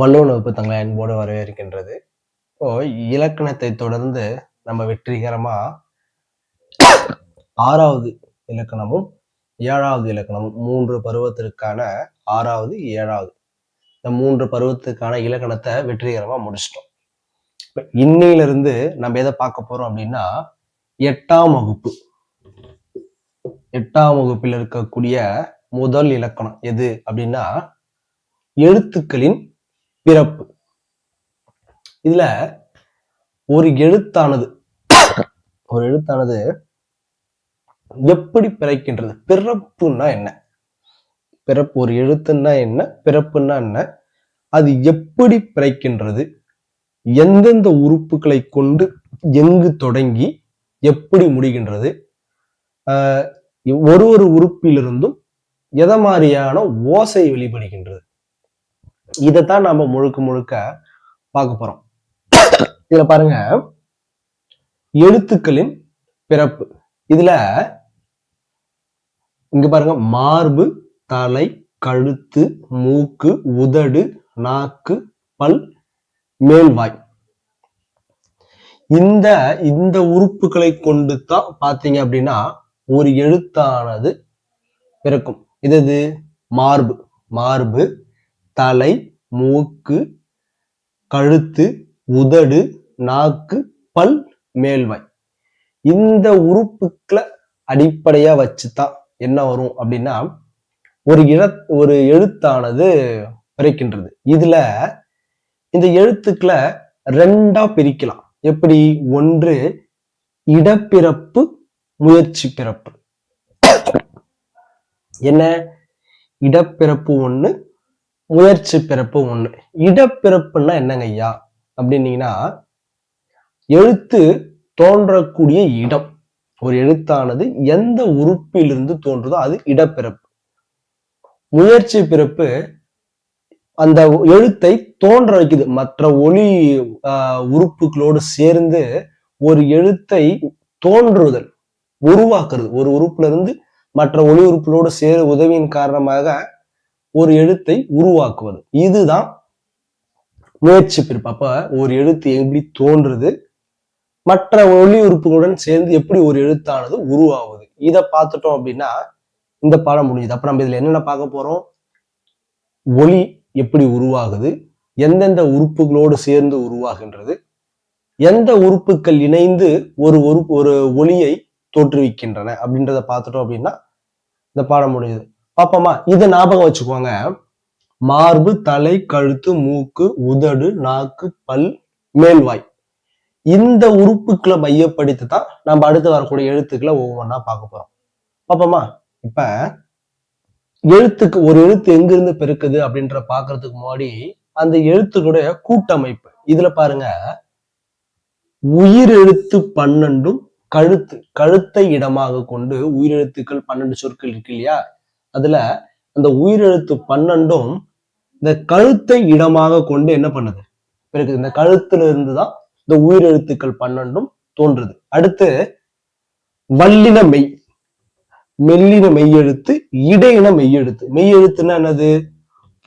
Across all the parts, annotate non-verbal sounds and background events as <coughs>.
வல்லோன் வகுப்பு தங்களை அன்போடு வரவேற்கின்றது. இப்போ இலக்கணத்தை தொடர்ந்து நம்ம வெற்றிகரமா ஆறாவது இலக்கணமும் ஏழாவது இலக்கணமும் மூன்று பருவத்திற்கான ஆறாவது ஏழாவது இந்த மூன்று பருவத்துக்கான இலக்கணத்தை வெற்றிகரமா முடிச்சிட்டோம். இப்போ இன்னையிலிருந்து நம்ம எதை பார்க்க போறோம் அப்படின்னா எட்டாம் வகுப்பு. எட்டாம் வகுப்பில் இருக்கக்கூடிய முதல் இலக்கணம் எது அப்படின்னா எழுத்துக்களின் பிறப்பு. இதுல ஒரு எழுத்தானது ஒரு எழுத்தானது எப்படி பிறக்கின்றது? பிறப்புன்னா என்ன? பிறப்பு ஒரு எழுத்துன்னா என்ன? பிறப்புன்னா என்ன? அது எப்படி பிறக்கின்றது? எந்தெந்த உறுப்புகளை கொண்டு எங்கு தொடங்கி எப்படி முடிகின்றது? ஆஹ் ஒரு ஒரு உறுப்பிலிருந்தும் எதை மாதிரியான ஓசை வெளிப்படுகின்றது? இதைத்தான் நம்ம முழுக்க முழுக்க பார்க்க போறோம். இதுல பாருங்க. எழுத்துக்களின் பிறப்பு. இதுல இங்க பாருங்க. மார்பு தலை கழுத்து மூக்கு உதடு நாக்கு பல் மேல்வாய். இந்த இந்த உறுப்புகளை கொண்டு தான் பார்த்தீங்க அப்படின்னா ஒரு எழுத்தானது பிறக்கும். இது மார்பு. மார்பு தலை மூக்கு கழுத்து உதடு நாக்கு பல் மேல்வாய். இந்த உறுப்புக்களை அடிப்படையா வச்சுதான் என்ன வரும் அப்படின்னா ஒரு இழ ஒரு எழுத்தானது பிறக்கின்றது. இதுல இந்த எழுத்துக்களை ரெண்டா பிரிக்கலாம். எப்படி? ஒன்று இடப்பிறப்பு முயற்சி பிறப்பு என்ன? இடப்பிறப்பு ஒன்று முயற்சி பிறப்பு ஒண்ணு இடப்பிறப்புன்னா என்னங்க ஐயா? அப்படின்னீங்கன்னா எழுத்து தோன்றக்கூடிய இடம். ஒரு எழுத்தானது எந்த உறுப்பிலிருந்து தோன்றுதோ அது இடப்பிறப்பு. முயற்சி பிறப்பு அந்த எழுத்தை தோன்ற வைக்குது. மற்ற ஒளி ஆஹ் உறுப்புகளோடு சேர்ந்து ஒரு எழுத்தை தோன்றுதல் உருவாக்குறது. ஒரு உறுப்புல இருந்து மற்ற ஒளி உறுப்புகளோடு சேர உதவியின் காரணமாக ஒரு எழுத்தை உருவாக்குவது. இதுதான் முயற்சி பிறப்பு. அப்ப ஒரு எழுத்து எப்படி தோன்றுது? மற்ற ஒளி உறுப்புகளுடன் சேர்ந்து எப்படி ஒரு எழுத்தானது உருவாகுது? இதை பார்த்துட்டோம் அப்படின்னா இந்த பாடம் முடியுது அப்ப நம்ம இதுல என்னென்ன பார்க்க போறோம்? ஒளி எப்படி உருவாகுது? எந்தெந்த உறுப்புகளோடு சேர்ந்து உருவாகின்றது? எந்த உறுப்புகள் இணைந்து ஒரு உறுப்பு ஒரு ஒளியை தோற்றுவிக்கின்றன? அப்படின்றத பார்த்துட்டோம் அப்படின்னா இந்த பாடம் முடியுது. பாப்போமா இதை ஞாபகம் வச்சுக்கோங்க. மார்பு தலை கழுத்து மூக்கு உதடு நாக்கு பல் மேல்வாய். இந்த உறுப்புக்களை மையப்படுத்தி தான் நம்ம அடுத்து வரக்கூடிய எழுத்துக்களை ஒவ்வொன்றா பார்க்க போறோம். பாப்போமா இப்ப எழுத்துக்கு ஒரு எழுத்து எங்கிருந்து பெருக்குது அப்படின்ற பாக்குறதுக்கு முன்னாடி அந்த எழுத்துக்களுடைய கூட்டமைப்பு. இதுல பாருங்க. உயிர் எழுத்து பன்னெண்டும் கழுத்து கழுத்தை இடமாக கொண்டு உயிரெழுத்துக்கள் பன்னெண்டு சொற்கள் இருக்கு இல்லையா? அதுல அந்த உயிரெழுத்து பன்னெண்டும் இந்த கழுத்தை இடமாக கொண்டு என்ன பண்ணுது? பிறகு இந்த கழுத்துல இருந்துதான் இந்த உயிரெழுத்துக்கள் பன்னெண்டும் தோன்றுது. அடுத்து வல்லின மெய் மெல்லின மெய்யெழுத்து இடையின மெய்யெழுத்து. மெய்யெழுத்துன்னா என்னது?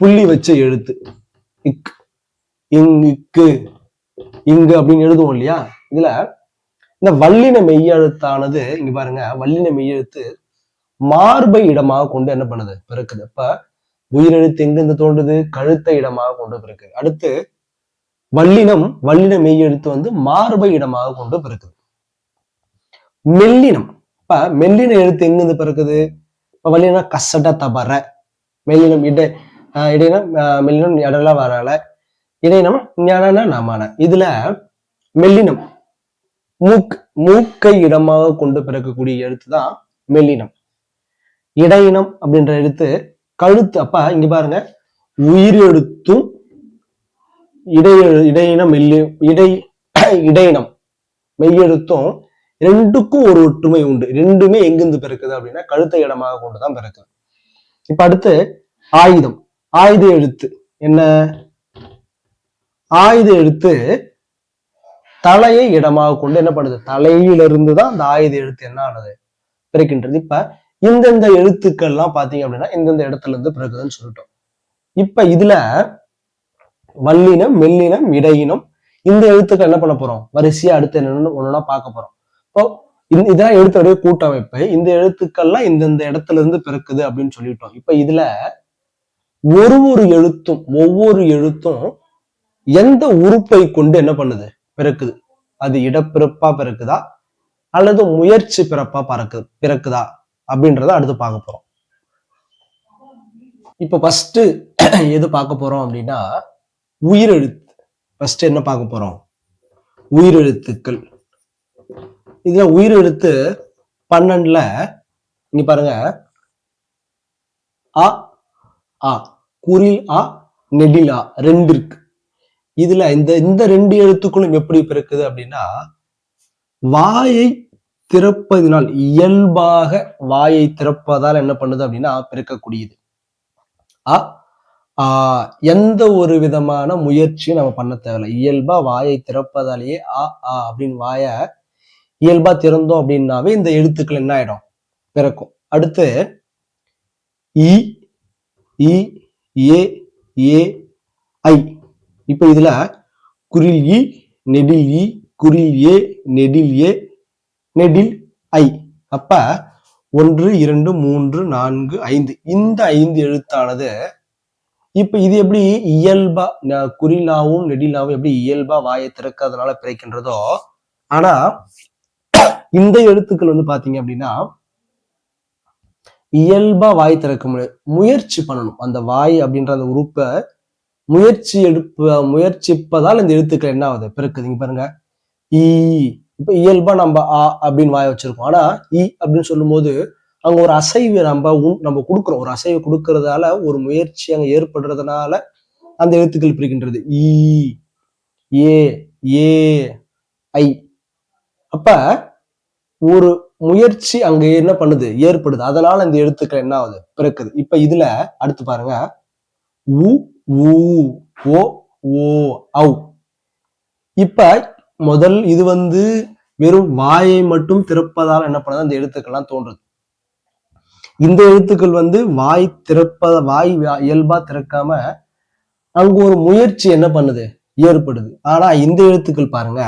புள்ளி வச்ச எழுத்து. இக் இங்கு இங்கு அப்படின்னு எழுதுவோம் இல்லையா? இதுல இந்த வல்லின மெய்யெழுத்தானது இங்க பாருங்க வல்லின மெய்யெழுத்து மார்பை இடமாக கொண்டு என்ன பண்ணுது? பிறக்குது. அப்ப உயிரெழுத்து எங்கிருந்து தோன்றுது கழுத்தை இடமாக கொண்டு பிறக்கு அடுத்து வல்லினம் வல்லின மெய்யெழுத்து வந்து மார்பை இடமாக கொண்டு பிறக்குது. மெல்லினம். இப்ப மெல்லின எழுத்து எங்கிருந்து பிறக்குது? இப்ப வல்லினா கசட தபர மெல்லினம் இடை ஆஹ் இடையினம் மெல்லினம் இடலாம் வரல. இடையினம் ஞான நாமான. இதுல மெல்லினம். மூக் மூக்கை இடமாக கொண்டு பிறக்கக்கூடிய எழுத்து தான் மெல்லினம். இடையினம் அப்படின்ற எழுத்து கழுத்து அப்ப இங்க பாருங்க. உயிர் எழுத்தும் இடை இடையினம் மெல்லி இடை <clears throat> இடையினம் மெய்யெழுத்தும் ரெண்டுக்கும் ஒரு ஒற்றுமை உண்டு. ரெண்டுமே எங்கிருந்து பிறக்குது அப்படின்னா கழுத்தை இடமாக கொண்டுதான் பிறக்குது. இப்ப அடுத்து ஆயுதம். ஆயுத எழுத்து என்ன? ஆயுத எழுத்து தலையை இடமாக கொண்டு என்ன பண்ணுது? தலையிலிருந்து தான் அந்த ஆயுத எழுத்து என்ன ஆனது? பிறக்கின்றது. இப்ப இந்தந்த எழுத்துக்கள்லாம் பாத்தீங்க அப்படின்னா இந்தந்த இடத்துல இருந்து பிறகுதுன்னு சொல்லிட்டோம். இப்ப இதுல வல்லினம் மெல்லினம் இடையினம் இந்த எழுத்துக்கள் என்ன பண்ண போறோம்? வரிசையா அடுத்து என்னன்னு ஒண்ணுனா பார்க்க போறோம். இப்போ இந்த இதான் எழுத்துடைய கூட்டமைப்பு இந்த எழுத்துக்கள்லாம் இந்தந்த இடத்துல இருந்து பிறக்குது அப்படின்னு சொல்லிட்டோம். இப்ப இதுல ஒரு ஒரு எழுத்தும் ஒவ்வொரு எழுத்தும் எந்த உறுப்பை கொண்டு என்ன பண்ணுது? பிறக்குது. அது இடப்பிறப்பா பிறக்குதா? அல்லது முயற்சி பிறப்பா பறக்கு பிறக்குதா? அப்படின்றத அடுத்து பார்க்க போறோம். இப்போ ஃபஸ்ட்டு <clears throat> எது பார்க்க போறோம் அப்படின்னா உயிரெழுத்து. ஃபஸ்ட்டு என்ன பார்க்க போறோம்? உயிரெழுத்துக்கள். இதுல உயிரெழுத்து பன்னெண்டுல இங்க பாருங்க. அ ஆ குறில் ஆ நெடில் ஆ ரெண்டு இருக்கு. இதுல இந்த இந்த ரெண்டு எழுத்துக்களும் எப்படி பிறக்குது அப்படின்னா வாயை திறப்பதினால் இயல்பாக வாயை திறப்பதால் என்ன பண்ணுது அப்படின்னா பிறக்கக்கூடியது அ ஆ, எந்த ஒரு விதமான முயற்சியும் நம்ம பண்ண தேவையில்லை. இயல்பா வாயை திறப்பதாலேயே ஆ ஆ அப்படின்னு வாய இயல்பா திறந்தோம் அப்படின்னாவே இந்த எழுத்துக்கள் என்ன ஆயிடும்? பிறக்கும். அடுத்து இ இ ஏ ஏ ஐ. இப்ப இதுல குரில் இ நெடில் இ குரில் ஏ நெடில் ஏ நெடில் ஐ. அப்ப ஒன்று இரண்டு மூன்று நான்கு ஐந்து. இந்த ஐந்து எழுத்தானது இப்ப இது எப்படி இயல்பா குறிலாவும் நெடிலாவும் எப்படி இயல்பா வாயை திறக்காதனால பிறக்கின்றதோ ஆனா இந்த எழுத்துக்கள் வந்து பாத்தீங்க அப்படின்னா இயல்பா வாய் திறக்க முடியாது முயற்சி பண்ணணும். அந்த வாய் அப்படின்ற அந்த உறுப்பை முயற்சி எடுப்ப முயற்சிப்பதால் இந்த எழுத்துக்கள் என்ன ஆகுது? பிறக்குதுங்க பாருங்க. ஈ இப்ப இயல்பா நம்ம ஆ அப்படின்னு வாய வச்சிருக்கோம். ஆனா இ அப்படின்னு சொல்லும்போது அங்க ஒரு அசைவு நம்ம உண்- நம்ம கொடுக்குறோம். ஒரு அசைவு கொடுக்கறதால ஒரு முயற்சி அங்க ஏற்படுறதுனால அந்த எழுத்துக்கள் பிரிக்கின்றது ஈ ஏ ஏ ஐ. அப்ப ஒரு முயற்சி அங்க என்ன பண்ணுது? ஏற்படுது. அதனால இந்த எழுத்துக்கள் என்ன ஆகுது? பிறக்குது. இப்ப இதுல அடுத்து பாருங்க. உ ஊ ஓ ஓ ஔ. இப்ப முதல் இது வந்து வெறும் வாயை மட்டும் திறப்பதால் என்ன பண்ணுது? அந்த எழுத்துக்கள்லாம் தோன்றுது. இந்த எழுத்துக்கள் வந்து வாய் திறப்ப வாய் இயல்பா திறக்காம அங்க ஒரு முயற்சி என்ன பண்ணுது? ஏற்படுது. ஆனா இந்த எழுத்துக்கள் பாருங்க.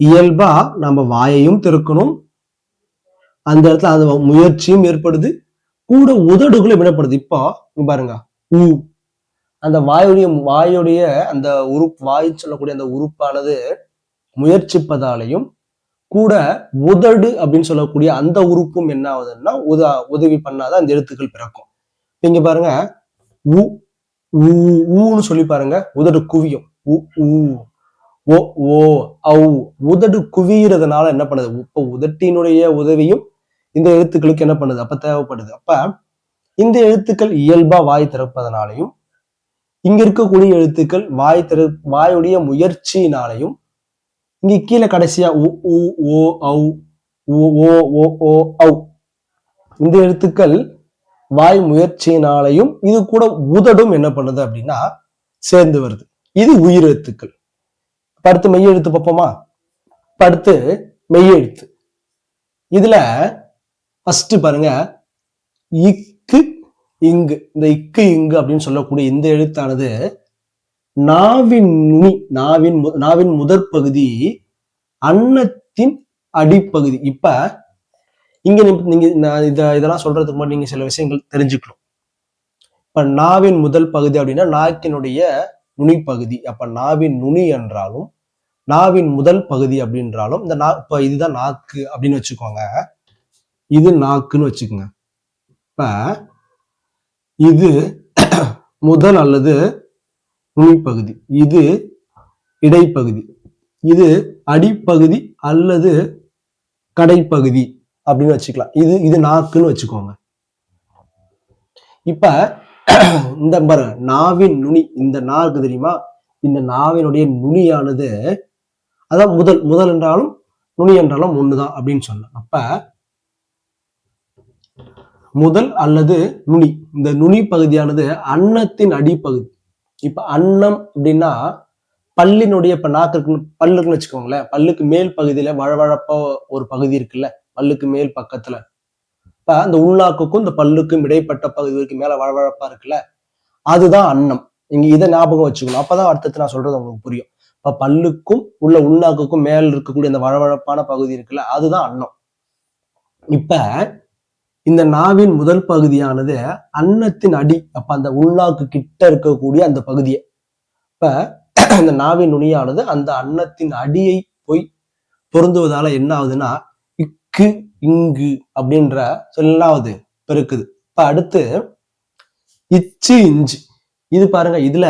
இயல்பா நம்ம வாயையும் திறக்கணும். அந்த இடத்துல அது முயற்சியும் ஏற்படுது. கூட உதடுகளும் விடப்படுது இப்போ பாருங்க. ஊ அந்த வாயுடைய வாயுடைய அந்த உறுப்பு வாய் சொல்லக்கூடிய அந்த உறுப்பானது முயற்சிப்பதாலையும் கூட உதடு அப்படின்னு சொல்லக்கூடிய அந்த உறுப்பும் என்ன ஆகுதுன்னா உதா உதவி பண்ணாதான் அந்த எழுத்துக்கள் பிறக்கும். இங்க பாருங்க உ ஊன்னு சொல்லி பாருங்க உதடு குவியும். உ ஊ ஓ ஓ ஔ. உதடு குவியறதுனால என்ன பண்ணுது? இப்போ உதட்டினுடைய உதவியும் இந்த எழுத்துக்களுக்கு என்ன பண்ணுது? அப்ப தேவைப்படுது. அப்ப இந்த எழுத்துக்கள் இயல்பா வாய் திறப்பதனாலையும் இங்க இருக்கக்கூடிய எழுத்துக்கள் வாய் திற வாயுடைய முயற்சியினாலையும் இங்க கீழே கடைசியா உ உ ஓ ஔ உ ஓ ஓ ஓ ஔ. இந்த எழுத்துக்கள் வாய் முயற்சியினாலையும் இது கூட உதடும் என்ன பண்ணுது அப்படின்னா சேர்ந்து வருது. இது உயிர் எழுத்துக்கள். அடுத்து மெய்யெழுத்து பார்ப்போமா? இப்ப அடுத்து மெய்யெழுத்து இதுல ஃபர்ஸ்ட் பாருங்க இக்கு இங்கு. இந்த இக்கு இங்கு அப்படின்னு சொல்லக்கூடிய இந்த எழுத்தானது நாவின் நுனி நாவின் மு- நாவின் முதற் பகுதி அன்னத்தின் அடிப்பகுதி. இப்ப இங்க நீங்க நான் இதெல்லாம் சொல்றதுக்கு முன்னாடி நீங்க சில விஷயங்கள் தெரிஞ்சுக்கணும். இப்ப நாவின் முதல் பகுதி அப்படின்னா நாக்கினுடைய நுனி பகுதி அப்ப நாவின் நுனி என்றாலும் நாவின் முதல் பகுதி அப்படின்றாலும் இந்த நா இப்ப இதுதான் நாக்கு அப்படின்னு வச்சுக்கோங்க. இது நாக்குன்னு வச்சுக்கோங்க. இப்ப இது முதல் அல்லது நுனிப்பகுதி. இது இடைப்பகுதி. இது அடிப்பகுதி அல்லது கடைப்பகுதி அப்படின்னு வச்சுக்கலாம். இது இது நாக்குன்னு வச்சுக்கோங்க. இப்ப இந்த பாரு நாவின் நுனி இந்த நாக்கு தெரியுமா? இந்த நாவினுடைய நுனியானது அதான் முதல் முதல் என்றாலும் நுனி என்றாலும் ஒண்ணுதான் அப்படின்னு சொல்லலாம். அப்ப முதல் அல்லது நுனி. இந்த நுனி பகுதியானது அன்னத்தின் அடிப்பகுதி. இப்போ அன்னம் அப்படின்னா பல்லினுடைய இப்போ நாக்கு இருக்குன்னு பல்லு இருக்குன்னு வச்சுக்கோங்களேன். பல்லுக்கு மேல் பகுதியில வழவழப்பா ஒரு பகுதி இருக்குல்ல. பல்லுக்கு மேல் பக்கத்துல. இப்போ அந்த உள்நாக்குக்கும் இந்த பல்லுக்கும் இடைப்பட்ட பகுதிக்கு மேல வழவழப்பா இருக்குல்ல. அதுதான் அன்னம். நீங்கள் இதை ஞாபகம் வச்சுக்கணும். அப்பதான் அர்த்தத்தை நான் சொல்றது உங்களுக்கு புரியும். இப்போ பல்லுக்கும் உள்ள உள்நாக்குக்கும் மேல் இருக்கக்கூடிய அந்த வழவழப்பான பகுதி இருக்குல்ல அதுதான் அன்னம். இப்ப இந்த நாவின் முதல் பகுதியானது அன்னத்தின் அடி அப்ப அந்த உள்நாக்கு கிட்ட இருக்கக்கூடிய அந்த பகுதியை. இப்ப <clears throat> அந்த நாவின் நுனியானது அந்த அன்னத்தின் அடியை போய் பொருந்துவதால என்ன ஆகுதுன்னா இக்கு இங்கு அப்படின்ற சொல்லாவது பெருக்குது. இப்ப அடுத்து இச்சு இஞ்சு. இது பாருங்க இதுல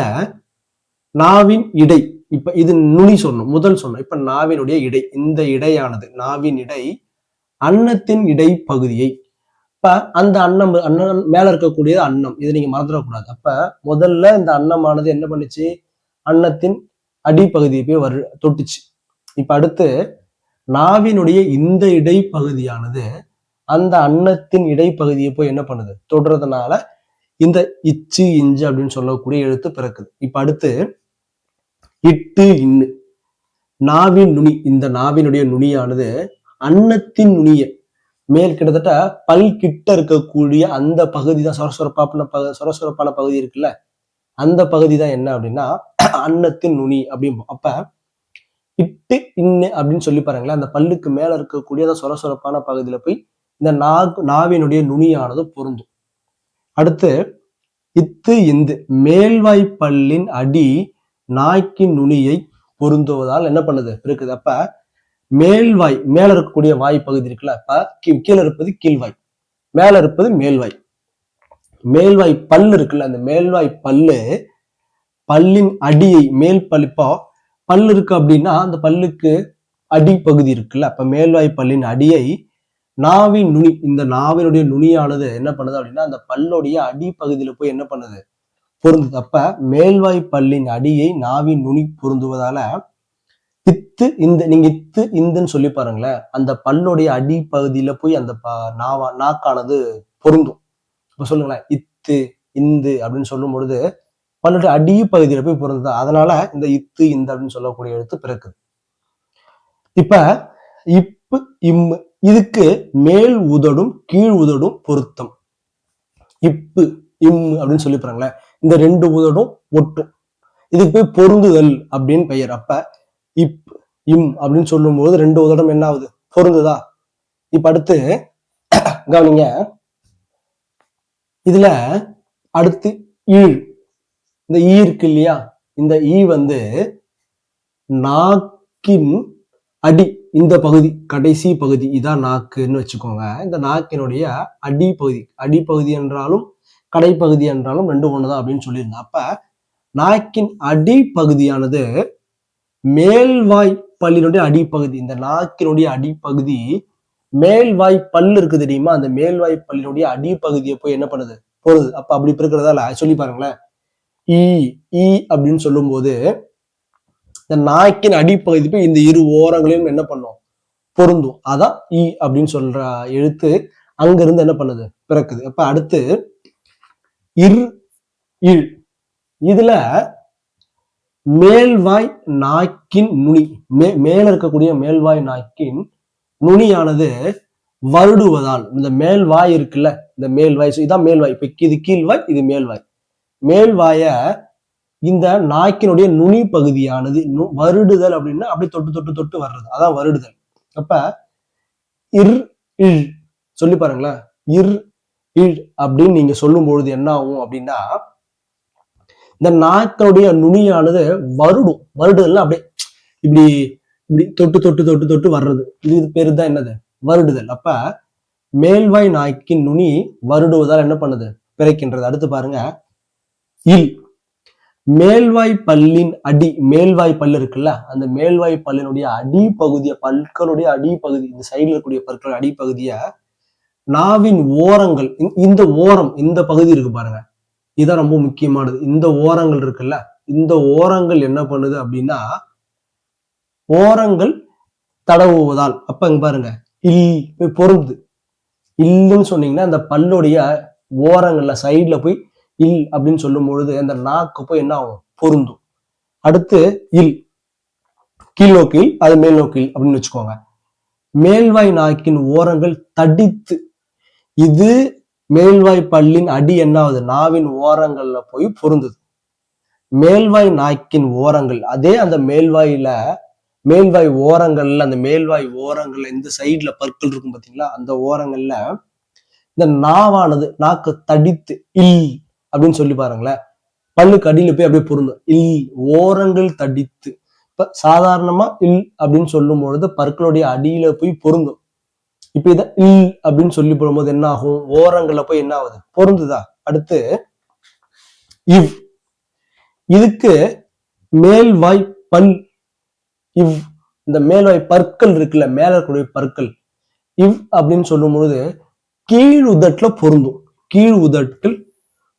நாவின் இடை. இப்ப இது நுனி சொன்னோம் முதல் சொன்னோம். இப்ப நாவினுடைய இடை இந்த இடையானது நாவின் இடை அன்னத்தின் இடை பகுதியை அப்ப அந்த அன்னம் அன்னம் மேல இருக்கக்கூடிய அன்னம். இதை நீங்க மறந்துடக்கூடாது. அப்ப முதல்ல இந்த அன்னமானது என்ன பண்ணுச்சு? அன்னத்தின் அடிப்பகுதியை போய் வரு தொட்டுச்சு. இப்ப அடுத்து நாவினுடைய இந்த இடைப்பகுதியானது அந்த அன்னத்தின் இடைப்பகுதியை போய் என்ன பண்ணுது? தொடுறதுனால இந்த இச்சு இஞ்சு அப்படின்னு சொல்லக்கூடிய எழுத்து பிறக்குது. இப்ப அடுத்து இட்டு இன்னு. நாவின் நுனி இந்த நாவினுடைய நுனியானது அன்னத்தின் நுனியை மேல் கிட்டத்தட்ட பல் கிட்ட இருக்கக்கூடிய அந்த பகுதி தான் சொரசொரப்பான பகு சொரசொரப்பான பகுதி இருக்குல்ல? அந்த பகுதி தான் என்ன அப்படின்னா அன்னத்தின் நுனி அப்படிம்போம் அப்ப இட்டு இன்னு அப்படின்னு சொல்லி பாருங்களேன் அந்த பல்லுக்கு மேல இருக்கக்கூடிய அந்த சொரசொரப்பான பகுதியில போய் இந்த நா நாவினுடைய நுனியானது பொருந்தும். அடுத்து இத்து இந்து மேல்வாய் பல்லின் அடி நாய்க்கின் நுனியை பொருந்துவதால் என்ன பண்ணுது? இருக்குது. அப்ப மேல்வாய் மேல இருக்கக்கூடிய வாய் பகுதி இருக்குல்ல அப்ப கீ- கீழே இருப்பது கீழ்வாய். மேல இருப்பது மேல்வாய். மேல்வாய் பல்லு இருக்குல்ல அந்த மேல்வாய் பல்லு பல்லின் அடியை மேல் பல் இப்போ பல்லு இருக்கு அப்படின்னா அந்த பல்லுக்கு அடி பகுதி இருக்குல்ல அப்ப மேல்வாய் பல்லின் அடியை நாவின் நுனி இந்த நாவினுடைய நுனியானது என்ன பண்ணுது அப்படின்னா அந்த பல்லுடைய அடி பகுதியில போய் என்ன பண்ணுது? பொருந்துது. அப்ப மேல்வாய் பல்லின் அடியை நாவின் நுனி பொருந்துவதால இத்து இந்த நீங்க இத்து இந்துன்னு சொல்லி பாருங்களேன் அந்த பல்லுடைய அடி பகுதியில போய் அந்த நாவா நாக்கானது பொருந்தும். இப்ப சொல்லுங்களேன் இத்து இந்து அப்படின்னு சொல்லும் பொழுது பல்லுடைய அடி பகுதியில போய் பொருந்தது? அதனால இந்த இத்து இந்த அப்படின்னு சொல்லக்கூடிய எழுத்து பிறக்குது. இப்ப இப்பு இம்மு இதுக்கு மேல் உதடும் கீழ் உதடும் பொருத்தம். இப்பு இம் அப்படின்னு சொல்லி பாருங்களேன் இந்த ரெண்டு உதடும் ஒட்டும். இதுக்கு போய் பொருந்துதல் அப்படின்னு பெயர். அப்ப இப் இம் அப்படின்னு சொல்லும்போது ரெண்டு உதடம் என்ன ஆகுது? பொருந்துதா? இப்ப அடுத்து <coughs> கவனிங்க. இதுல அடுத்து ஈழ் இந்த ஈ இருக்கு இல்லையா? இந்த ஈ வந்து நாக்கின் அடி இந்த பகுதி கடைசி பகுதி இதான் நாக்குன்னு வச்சுக்கோங்க. இந்த நாக்கினுடைய அடிப்பகுதி அடிப்பகுதி என்றாலும் கடைப்பகுதி என்றாலும் ரெண்டு ஒண்ணுதான் அப்படின்னு சொல்லியிருந்தேன். அப்ப நாக்கின் அடிப்பகுதியானது மேல்வாய் பல்லினுடைய அடிப்பகுதி இந்த நாக்கினுடைய அடிப்பகுதி மேல்வாய் பல்லு இருக்கு தெரியுமா? அந்த மேல்வாய் பல்லினுடைய அடிப்பகுதியை போய் என்ன பண்ணுது? போகுது அப்ப அப்படி பிறக்கிறதால சொல்லி பாருங்களேன். ஈ ஈ அப்படின்னு சொல்லும்போது இந்த நாய்க்கின் அடிப்பகுதி போய் இந்த இரு ஓரங்களையும் என்ன பண்ணும்? பொருந்தும். அதான் ஈ அப்படின்னு சொல்ற எழுத்து அங்கிருந்து என்ன பண்ணுது? பிறக்குது. அப்ப அடுத்து இர் இழ். இதுல மேல்வாய் நாக்கின் நுனி. மே மேல இருக்கக்கூடிய மேல்வாய் நாக்கின் நுனியானது வருடுவதால் இந்த மேல்வாய் இருக்குல்ல இந்த மேல்வாய் இதான் மேல்வாய். இப்ப இது கீழ்வாய் இது மேல்வாய். மேல்வாய இந்த நாக்கினுடைய நுனி பகுதியானது நு- வருடுதல் அப்படின்னா அப்படியே தொட்டு தொட்டு தொட்டு வர்றது. அதான் வருடுதல். அப்ப இர் இழ் சொல்லி பாருங்களேன். இர் இழ் அப்படின்னு நீங்க சொல்லும் பொழுது என்ன ஆகும் அப்படின்னா இந்த நாக்கனுடைய நுனியானது வருடும். வருடுதல் அப்படியே இப்படி இப்படி தொட்டு தொட்டு தொட்டு தொட்டு வர்றது. இது பேரு தான் என்னது? வருடுதல். அப்ப மேல்வாய் நாய்க்கின் நுனி வருடுவதால் என்ன பண்ணுது? பிறக்கின்றது. அடுத்து பாருங்க. இல். மேல்வாய் பல்லின் அடி மேல்வாய் பல்லு இருக்குல்ல அந்த மேல்வாய் பல்லினுடைய அடி பகுதியை பற்களுடைய அடி பகுதி இந்த சைடுல இருக்கக்கூடிய பற்கள் அடிப்பகுதிய நாவின் ஓரங்கள் இந்த ஓரம் இந்த பகுதி இருக்கு பாருங்க. இதான் ரொம்ப முக்கியமானது. இந்த ஓரங்கள் இருக்குல்ல இந்த ஓரங்கள் என்ன பண்ணுது அப்படின்னா ஓரங்கள் தடவுவதால் அப்ப இங்க பாருங்க இல் போய் பொருந்துது. இல்லுன்னு சொன்னீங்கன்னா அந்த பல்லுடைய ஓரங்கள்ல சைடுல போய் இல் அப்படின்னு சொல்லும் பொழுது அந்த நாக்கு போய் என்ன ஆகும்? பொருந்தும். அடுத்து இல். கீழ் நோக்கி அது மேல் நோக்கில் அப்படின்னு வச்சுக்கோங்க. மேல்வாய் நாக்கின் ஓரங்கள் தடித்து இது மேல்வாய் பல்லின் அடி என்ன ஆகுது நாவின் ஓரங்கள்ல போய் பொருந்துது. மேல்வாய் நாய்க்கின் ஓரங்கள் அதே அந்த மேல்வாயில மேல்வாய் ஓரங்கள்ல அந்த மேல்வாய் ஓரங்கள்ல இந்த சைடுல பற்கள் இருக்கும் பாத்தீங்களா? அந்த ஓரங்கள்ல இந்த நாவானது நாக்கு தடித்து இல் அப்படின்னு சொல்லி பாருங்களேன். பல்லுக்கு அடியில போய் அப்படியே பொருந்தும். இல் ஓரங்கள் தடித்து. இப்ப சாதாரணமா இல் அப்படின்னு சொல்லும் பொழுது பற்களுடைய அடியில போய் பொருந்தும். இப்ப இதை இல் அப்படின்னு சொல்லி போடும்போது என்ன ஆகும்? ஓரங்கள்ல போய் என்ன ஆகுது? பொருந்துதா? அடுத்து இவ். இதுக்கு மேல்வாய் பல். இவ். இந்த மேல்வாய் பற்கள் இருக்குல்ல மேல இருக்கக்கூடிய பற்கள். இவ் அப்படின்னு சொல்லும் பொழுது கீழ் உதட்டுல பொருந்தும். கீழ் உதட்டில்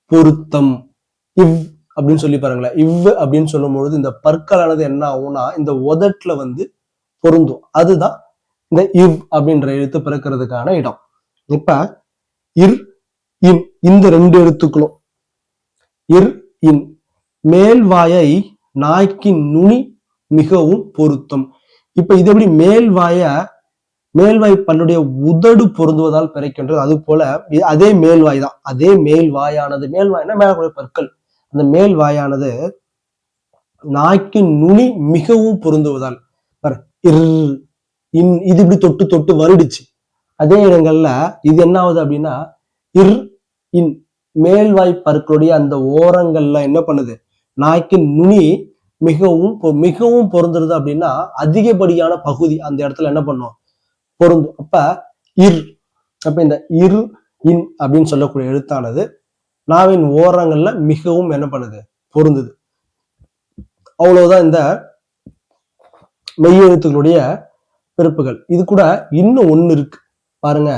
பொருத்தம். இவ் அப்படின்னு சொல்லி பாருங்களேன். இவ் அப்படின்னு சொல்லும் பொழுது இந்த பற்களானது என்ன ஆகும்னா இந்த உதட்டுல வந்து பொருந்தும். அதுதான் இந்த இவ் அப்படின்ற எழுத்து பிறக்கிறதுக்கான இடம். இப்ப இர் இம் இந்த ரெண்டு எழுத்துக்களும். இர் இம் மேல்வாயை நாய்க்கின் நுனி மிகவும் பொருத்தம். இப்ப இது எப்படி மேல்வாய மேல்வாய் பல்லுடைய உதடு பொருந்துவதால் பிறக்கின்றது? அது போல அதே மேல்வாய் தான். அதே மேல்வாயானது. மேல்வாய்னா மேலக்கூடிய பற்கள். அந்த மேல்வாயானது நாய்க்கின் நுனி மிகவும் பொருந்துவதால். இர். இன் இது இப்படி தொட்டு தொட்டு வருடுச்சு. அதே இடங்கள்ல இது என்ன ஆகுது அப்படின்னா இர் இன் மேல்வாய் பற்களுடைய அந்த ஓரங்கள்ல என்ன பண்ணுது? நாய்க்கின் நுனி மிகவும் மிகவும் பொருந்துருது அப்படின்னா அதிகப்படியான பகுதி அந்த இடத்துல என்ன பண்ணும்? பொருந்தும் அப்ப இர் அப்ப இந்த இரு இன் அப்படின்னு சொல்லக்கூடிய எழுத்தானது நாவின் ஓரங்கள்ல மிகவும் என்ன பண்ணுது? பொருந்துது. அவ்வளவுதான் இந்த மெய்யெழுத்துகளுடைய பிறப்புகள். இது கூட இன்னும் ஒன்று இருக்கு. பாருங்க.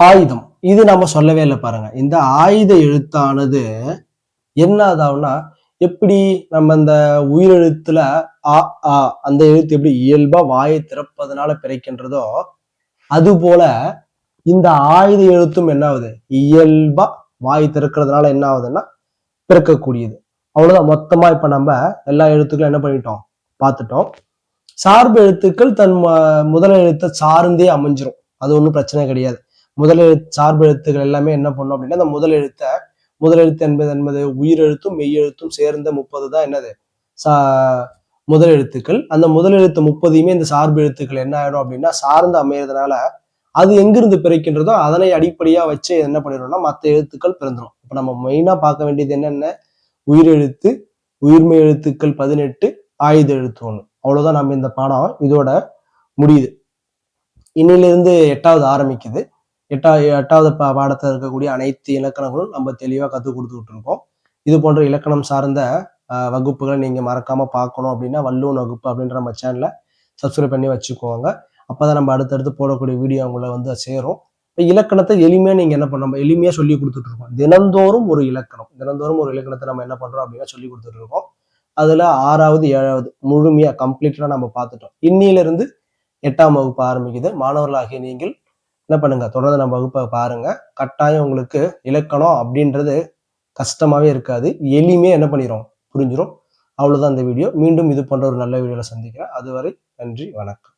ஆயுதம். இது நம்ம சொல்லவே இல்லை பாருங்க. இந்த ஆயுத எழுத்தானது என்ன ஆகும்னா எப்படி நம்ம இந்த உயிரெழுத்துல ஆ ஆ அந்த எழுத்து எப்படி இயல்பா வாயை திறப்பதனால பிறக்கின்றதோ அது போல இந்த ஆயுத எழுத்தும் என்ன ஆகுது இயல்பா வாய் திறக்கிறதுனால என்ன ஆகுதுன்னா பிறக்கக்கூடியது. அவ்வளவுதான். மொத்தமா இப்ப நம்ம எல்லா எழுத்துக்களும் என்ன பண்ணிட்டோம்? பார்த்துட்டோம் சார்பு எழுத்துக்கள் தன் முதல் எழுத்தை சார்ந்தே அமைஞ்சிரும். அது ஒன்றும் பிரச்சனை கிடையாது. முதலெழுத்து சார்பு எழுத்துக்கள் எல்லாமே என்ன பண்ணும் அப்படின்னா அந்த முதல் எழுத்தை என்பது என்பது உயிரெழுத்தும் மெய்யெழுத்தும் சேர்ந்த முப்பது தான் என்னது? சா முதல் எழுத்துக்கள். அந்த முதல் எழுத்து முப்பதையுமே இந்த சார்பு எழுத்துக்கள் என்ன ஆயிடும் அப்படின்னா சார்ந்து அமையறதுனால அது எங்கிருந்து பிறக்கின்றதோ அதனை அடிப்படையா வச்சு என்ன பண்ணிடும்னா மற்ற எழுத்துக்கள் பிறந்துடும் இப்போ நம்ம மெயினா பார்க்க வேண்டியது என்னென்ன? உயிரெழுத்து உயிர்மை எழுத்துக்கள் பதினெட்டு ஆயுத எழுத்து ஒன்று அவ்வளவுதான் நம்ம இந்த பாடம் இதோட முடியுது. இன்னிலிருந்து எட்டாவது ஆரம்பிக்குது. எட்டா எட்டாவது பா பாடத்தில் இருக்கக்கூடிய அனைத்து இலக்கணங்களும் நம்ம தெளிவாக கற்றுக் கொடுத்துக்கிட்டு இருக்கோம் இது போன்ற இலக்கணம் சார்ந்த வகுப்புகளை நீங்கள் மறக்காமல் பார்க்கணும் அப்படின்னா வல்லூன் வகுப்பு அப்படின்ற நம்ம சேனலை சப்ஸ்கிரைப் பண்ணி வச்சுக்கோங்க. அப்போ தான் நம்ம அடுத்தடுத்து போடக்கூடிய வீடியோ உங்களை வந்து சேரும். இப்போ இலக்கணத்தை எளிமையாக நீங்கள் என்ன பண்ணணும் எளிமையாக சொல்லி கொடுத்துட்டு இருக்கோம் தினந்தோறும் ஒரு இலக்கணம். தினந்தோறும் ஒரு இலக்கணத்தை நம்ம என்ன பண்ணுறோம் அப்படின்னா சொல்லி கொடுத்துட்டு இருக்கோம் அதில் ஆறாவது ஏழாவது முழுமையாக கம்ப்ளீட்டாக நம்ம பார்த்துட்டோம். இன்னிலிருந்து எட்டாம் வகுப்பு ஆரம்பிக்குது. மாணவர்களாகிய நீங்கள் என்ன பண்ணுங்க? தொடர்ந்து நம்ம வகுப்பை பாருங்க. கட்டாயம் உங்களுக்கு இலக்கணம் அப்படின்றது கஷ்டமாவே இருக்காது. எளிமையாக என்ன பண்ணிடும் புரிஞ்சிடும் அவ்வளோதான் இந்த வீடியோ. மீண்டும் இது போன்ற ஒரு நல்ல வீடியோவில் சந்திக்கிறேன். அதுவரை நன்றி வணக்கம்.